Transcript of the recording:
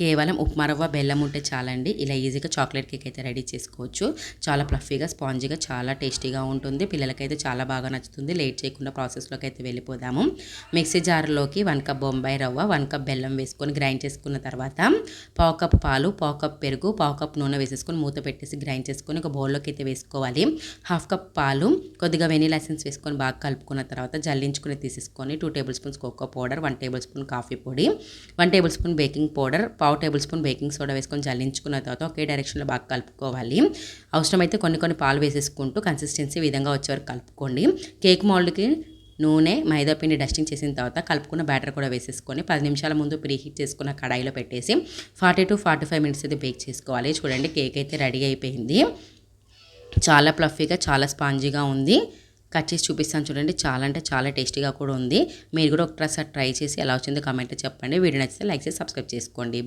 కేవలం ఉప్మా రవ్వ బెల్లం ఉంటే చాలండి. ఇలా ఈజీగా చాక్లెట్ కేక్ అయితే రెడీ చేసుకోవచ్చు. చాలా ఫ్లఫీగా స్పాంజీగా చాలా టేస్టీగా ఉంటుంది. పిల్లలకైతే చాలా బాగా నచ్చుతుంది. లేట్ చేయకుండా ప్రాసెస్లోకి అయితే వెళ్ళిపోదాము. మిక్సీ జార్లోకి వన్ కప్ బొంబాయి రవ్వ వన్ కప్ బెల్లం వేసుకొని గ్రైండ్ చేసుకున్న తర్వాత పావు కప్ పాలు పావు కప్ పెరుగు పావు కప్ నూనె వేసేసుకొని మూత పెట్టేసి గ్రైండ్ చేసుకొని ఒక బౌల్లోకి అయితే వేసుకోవాలి. హాఫ్ కప్ పాలు కొద్దిగా వెనీలా ఎసెన్స్ వేసుకొని బాగా కలుపుకున్న తర్వాత జల్లించుకుని తీసేసుకొని two tablespoons cocoa powder one tablespoon coffee పొడి one tablespoon baking powder పావు టేబుల్ స్పూన్ బేకింగ్ సోడా వేసుకొని జల్లించుకున్న తర్వాత ఒకే డైరెక్షన్లో బాగా కలుపుకోవాలి. అవసరమైతే కొన్ని కొన్ని పాలు వేసేసుకుంటూ కన్సిస్టెన్సీ విధంగా వచ్చే వరకు కలుపుకోండి. కేక్ మౌల్డ్కి నూనె మైదా పిండి డస్టింగ్ చేసిన తర్వాత కలుపుకున్న బ్యాటర్ కూడా వేసేసుకొని పది నిమిషాల ముందు ప్రీహీట్ చేసుకున్న కడాయిలో పెట్టేసి forty to forty five minutes అయితే బేక్ చేసుకోవాలి. చూడండి కేక్ అయితే రెడీ అయిపోయింది. చాలా ప్లఫీగా చాలా స్పాంజీగా ఉంది. కట్ చేసి చూపిస్తాను చూడండి. చాలా అంటే చాలా టేస్టీగా కూడా ఉంది. మీరు కూడా ఒకసారి ట్రై చేసి ఎలా వచ్చిందో కామెంట్ చెప్పండి. వీడియో నచ్చితే లైక్ చేసి సబ్స్క్రైబ్ చేసుకోండి.